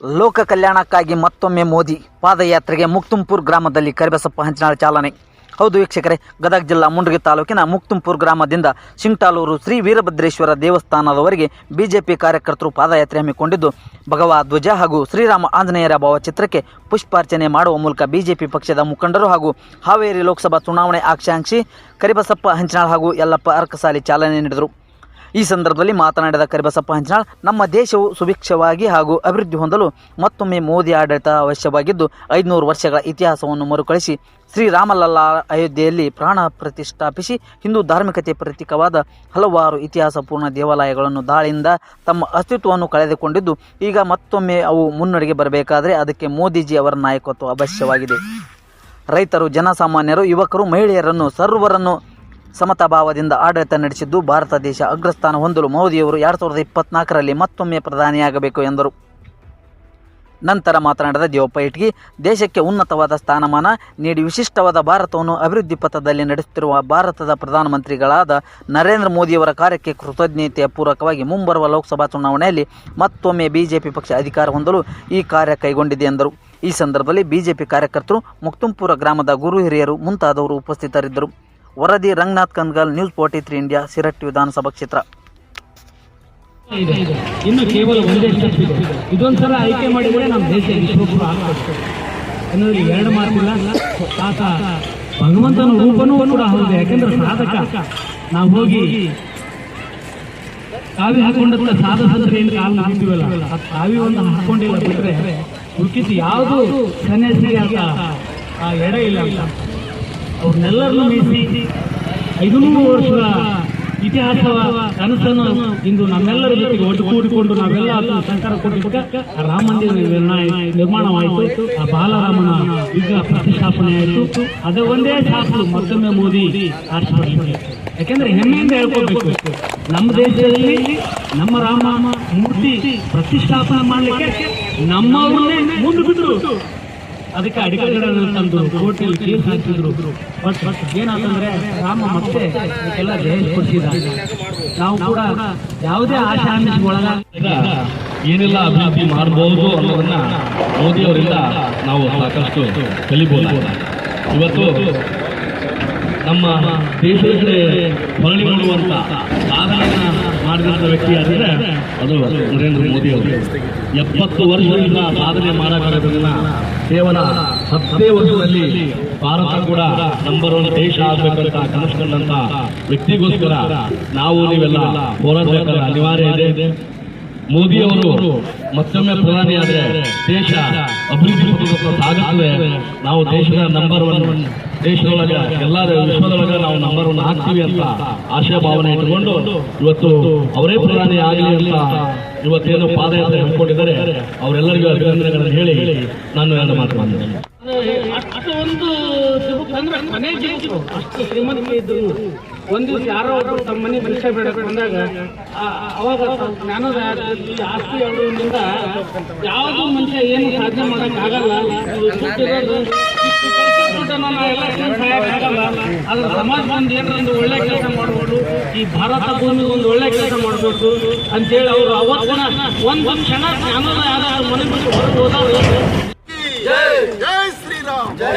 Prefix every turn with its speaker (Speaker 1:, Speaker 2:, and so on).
Speaker 1: ಲೋಕ ಕಲ್ಯಾಣಕ್ಕಾಗಿ ಮತ್ತೊಮ್ಮೆ ಮೋದಿ ಪಾದಯಾತ್ರೆಗೆ ಮುಕ್ತುಂಪುರ್ ಗ್ರಾಮದಲ್ಲಿ ಕರಿಬಸಪ್ಪ ಹಂಚಿನಾಳ ಚಾಲನೆ. ಹೌದು ವೀಕ್ಷಕರೇ, ಗದಗ ಜಿಲ್ಲಾ ಮುಂಡ್ರಿ ತಾಲೂಕಿನ ಮುಕ್ತುಂಪುರ್ ಗ್ರಾಮದಿಂದ ಶಿಂಗ್ಟಾಲೂರು ಶ್ರೀ ವೀರಭದ್ರೇಶ್ವರ ದೇವಸ್ಥಾನದವರೆಗೆ ಬಿಜೆಪಿ ಕಾರ್ಯಕರ್ತರು ಪಾದಯಾತ್ರೆ ಹಮ್ಮಿಕೊಂಡಿದ್ದು, ಭಗವಾ ಧ್ವಜ ಹಾಗೂ ಶ್ರೀರಾಮ ಆಂಜನೇಯರ ಭಾವಚಿತ್ರಕ್ಕೆ ಪುಷ್ಪಾರ್ಚನೆ ಮಾಡುವ ಮೂಲಕ ಬಿಜೆಪಿ ಪಕ್ಷದ ಮುಖಂಡರು ಹಾಗೂ ಹಾವೇರಿ ಲೋಕಸಭಾ ಚುನಾವಣೆ ಆಕಾಂಕ್ಷಿ ಕರಿಬಸಪ್ಪ ಹಂಚಿನಾಳ್ ಹಾಗೂ ಯಲ್ಲಪ್ಪ ಅರ್ಕಸಾಲಿ ಚಾಲನೆ ನೀಡಿದರು. ಈ ಸಂದರ್ಭದಲ್ಲಿ ಮಾತನಾಡಿದ ಕರಿಬಸಪ್ಪ ಹಂಚನಾಳ್, ನಮ್ಮ ದೇಶವು ಸುಭಿಕ್ಷವಾಗಿ ಹಾಗೂ ಅಭಿವೃದ್ಧಿ ಹೊಂದಲು ಮತ್ತೊಮ್ಮೆ ಮೋದಿ ಆಡಳಿತ ಅವಶ್ಯವಾಗಿದ್ದು, ಐದುನೂರು ವರ್ಷಗಳ ಇತಿಹಾಸವನ್ನು ಮರುಕಳಿಸಿ ಶ್ರೀರಾಮಲಲ್ಲ ಅಯೋಧ್ಯೆಯಲ್ಲಿ ಪ್ರಾಣ ಪ್ರತಿಷ್ಠಾಪಿಸಿ ಹಿಂದೂ ಧಾರ್ಮಿಕತೆ ಪ್ರತೀಕವಾದ ಹಲವಾರು ಇತಿಹಾಸಪೂರ್ಣ ದೇವಾಲಯಗಳನ್ನು ದಾಳಿಯಿಂದ ತಮ್ಮ ಅಸ್ತಿತ್ವವನ್ನು ಕಳೆದುಕೊಂಡಿದ್ದು, ಈಗ ಮತ್ತೊಮ್ಮೆ ಅವು ಮುನ್ನಡೆಗೆ ಬರಬೇಕಾದರೆ ಅದಕ್ಕೆ ಮೋದಿಜಿ ಅವರ ನಾಯಕತ್ವ ಅವಶ್ಯವಾಗಿದೆ. ರೈತರು, ಜನಸಾಮಾನ್ಯರು, ಯುವಕರು, ಮಹಿಳೆಯರನ್ನು, ಸರ್ವರನ್ನು ಸಮತಾಭಾವದಿಂದ ಆಡಳಿತ ನಡೆಸಿದ್ದು ಭಾರತ ದೇಶ ಅಗ್ರಸ್ಥಾನ ಹೊಂದಲು ಮೋದಿಯವರು ಎರಡು ಸಾವಿರದ ಇಪ್ಪತ್ನಾಲ್ಕರಲ್ಲಿ ಮತ್ತೊಮ್ಮೆ ಪ್ರಧಾನಿಯಾಗಬೇಕು ಎಂದರು. ನಂತರ ಮಾತನಾಡಿದ ದೇವಪ್ಪ ದೇಶಕ್ಕೆ ಉನ್ನತವಾದ ಸ್ಥಾನಮಾನ ನೀಡಿ ವಿಶಿಷ್ಟವಾದ ಭಾರತವನ್ನು ಅಭಿವೃದ್ಧಿ ಪಥದಲ್ಲಿ ನಡೆಸುತ್ತಿರುವ ಭಾರತದ ಪ್ರಧಾನಮಂತ್ರಿಗಳಾದ ನರೇಂದ್ರ ಮೋದಿಯವರ ಕಾರ್ಯಕ್ಕೆ ಕೃತಜ್ಞತೆಯ ಪೂರಕವಾಗಿ ಮುಂಬರುವ ಲೋಕಸಭಾ ಚುನಾವಣೆಯಲ್ಲಿ ಮತ್ತೊಮ್ಮೆ ಬಿಜೆಪಿ ಪಕ್ಷ ಅಧಿಕಾರ ಹೊಂದಲು ಈ ಕಾರ್ಯ ಕೈಗೊಂಡಿದೆ ಎಂದರು. ಈ ಸಂದರ್ಭದಲ್ಲಿ ಬಿಜೆಪಿ ಕಾರ್ಯಕರ್ತರು ಮುಕ್ತುಂಪುರ ಗ್ರಾಮದ ಗುರು ಹಿರಿಯರು ಮುಂತಾದವರು ಉಪಸ್ಥಿತರಿದ್ದರು. ವರದಿ Ranganath Kandgal news forty three India Siratti ವಿಧಾನಸಭಾ ಕ್ಷೇತ್ರ.
Speaker 2: ಇನ್ನು ಕೇವಲ ಒಂದೇ ಸ್ಟೆಪ್ ಇದೆ. ಇದೊಂದ್ಸಲ ಆಯ್ಕೆ ಮಾಡಿದ್ರೆ ನಮ್ಮ ದೇಶ ವಿಶ್ವಗುರು ಆಗ್ತದೆ. ಅನ್ನೋದ್ರಲ್ಲಿ ಎರಡು ಮಾತಿಲ್ಲ. ಆತ ಭಗವಂತನ ರೂಪನೂ ಕೂಡ ಹೌದು. ಯಾಕೆಂದ್ರೆ ಸಾಧಕ. ನಾವು ಹೋಗಿ ಕಾವಿ ಹಾಕೊಂಡಂತ ಸಾಧಕಂದ್ರೆ ಏನು ಕಾಲು ಹಾಕ್ತೀವಲ್ಲ ಕಾವಿ ಒಂದು ಹಾಕೊಂಡಿಲ್ಲ ಬಿಟ್ಟರೆ ಉಕ್ಕಿತು ಯಾವುದು ಸನ್ಯಾಸಿಗೆ ಅಂತ ಎಡ ಇಲ್ಲ ಅಂತ. ಅವ್ರನ್ನೆಲ್ಲರನ್ನೂ ಮೀಸಿ ಐದುನೂರು ವರ್ಷದ ಇತಿಹಾಸವ, ಕನಸನ್ನು ಇಂದು ನಮ್ಮೆಲ್ಲರ ಜೊತೆಗೆ ಒಟ್ಟುಗೂಡಿಕೊಂಡು ನಾವೆಲ್ಲ ಅದನ್ನು ಸಂಕಾರ ಕೊಟ್ಟಿದ್ದಕ್ಕೆ ಆ ರಾಮ ಮಂದಿರ ನಿರ್ಮಾಣವಾಯಿತು. ಆ ಬಾಲರಾಮನ ಈಗ ಪ್ರತಿಷ್ಠಾಪನೆ ಆಯಿತು. ಅದೇ ಒಂದೇ ಸಾಕು ಮತ್ತೊಮ್ಮೆ ಮೋದಿ ಆರಿಸಬೇಕು ಯಾಕೆಂದ್ರೆ ಹೆಮ್ಮೆಯಿಂದ ಹೇಳ್ಕೊಳ್ಬೇಕು ನಮ್ಮ ದೇಶದಲ್ಲಿ ನಮ್ಮ ರಾಮ ಮೂರ್ತಿ ಪ್ರತಿಷ್ಠಾಪನೆ ಮಾಡಲಿಕ್ಕೆ ನಮ್ಮವ್ರನ್ನೇ ಮುಂದೆ ಬಿಟ್ಟರು ಅದಕ್ಕೆ ಅಡಿಕೆಗಳನ್ನು ತಂದು ಕೋರ್ಟಲ್ಲಿ ಕೇಸ್ ಹಾಕಿದ್ರು. ಬಟ್ ಏನಾತಂದ್ರೆ ರಾಮ ಮತ್ತೆ ಎಲ್ಲ ಜಯ ಕೊಡಿಸಿದ ನಾವು ಕೂಡ ಯಾವುದೇ ಆಶಾ ಆಮಿಷ ಒಳಗ
Speaker 3: ಈಗ ಏನೆಲ್ಲ ಅಭಿವೃದ್ಧಿ ಮಾಡಬಹುದು ಅನ್ನೋದನ್ನ ಮೋದಿ ಅವರಿಂದ ನಾವು ಸಾಕಷ್ಟು ಕಲಿಬಹುದು ಇವತ್ತು ನಮ್ಮ ದೇಶದ ಕಡೆ ಹೊರಳಿ ಮಾಡುವಂತ ಮಾಡಿದಂತ ವ್ಯಕ್ತಿ ಆದರೆ ಅದು ನರೇಂದ್ರ ಮೋದಿ ಅವರು. ಎಪ್ಪತ್ತು ವರ್ಷದಿಂದ ಸಾಧನೆ ಮಾಡಬೇಕಾಗೋದನ್ನ ಕೇವಲ ಹತ್ತೇ ವರ್ಷದಲ್ಲಿ ಭಾರತ ಕೂಡ ನಂಬರ್ ಒನ್ ದೇಶ ಆಗಬೇಕಂತ ಕನಸು ಕಂಡಂತ ವ್ಯಕ್ತಿಗೋಸ್ಕರ ನಾವು ನೀವೆಲ್ಲ ಹೋರಾಡಬೇಕಾದ ಅನಿವಾರ್ಯ ಇದೆ. ಮೋದಿ ಅವರು ಮತ್ತೊಮ್ಮೆ ಪ್ರಧಾನಿ ಆದರೆ ದೇಶ ಅಭಿವೃದ್ಧಿ ಪಥದತ್ತ ಸಾಗುತ್ತದೆ ನಾವು ದೇಶದ ನಂಬರ್ ಒನ್ ದೇಶದೊಳಗ ಎಲ್ಲ ವಿಶ್ವದೊಳಗ ನಾವು ನಂಬರ್ ಒನ್ ಹಾಕ್ತೀವಿ ಅಂತ ಆಶಾ ಭಾವನೆ ಇಟ್ಟುಕೊಂಡು ಇವತ್ತು ಅವರೇ ಪ್ರಧಾನಿ ಆಗಲಿ ಅಂತ ಇವತ್ತೇನು ಪಾದಯಾತ್ರೆ ಹಮ್ಮಿಕೊಂಡಿದ್ದಾರೆ. ಅವರೆಲ್ಲರಿಗೂ ಅಭಿನಂದನೆಗಳನ್ನು ಹೇಳಿ ನಾನು ಮಾತು
Speaker 2: ಅಂದ್ರೆ ಮನೆ ಅಷ್ಟು ಶ್ರೀಮಂತಿಕೆ ಇದ್ರು ಒಂದು ದಿವಸ ಯಾರೋ ಒಬ್ಬರು ತಮ್ಮ ಮನೆ ಮನುಷ್ಯ ಬೇಡ ಬಂದಾಗ ಅವಾಗ ಜ್ಞಾನದ ಆಸ್ತಿ ಆಡೋದ್ರಿಂದ ಯಾವುದೋ ಮನುಷ್ಯ ಏನು ಸಾಧನೆ ಮಾಡಕ್ ಆಗಲ್ಲ. ಅದ್ರ ಸಮಾಜ ಬಂದು ಏನೊಂದು ಒಳ್ಳೆ ಕೆಲಸ ಮಾಡ್ಬೋದು ಈ ಭಾರತ ಭೂಮಿ ಒಂದು ಒಳ್ಳೆ ಕೆಲಸ ಮಾಡಬೇಕು ಅಂತೇಳಿ ಅವರು ಅವತ್ತು ಒಂದು ಕ್ಷಣ ಜ್ಞಾನದ ಯಾರು ಮನೆ ಬಂದು ಹೊರಗೆ ಹೋದಾಗ
Speaker 4: ಜೈ ಶ್ರೀರಾಮ್. ಜೈ.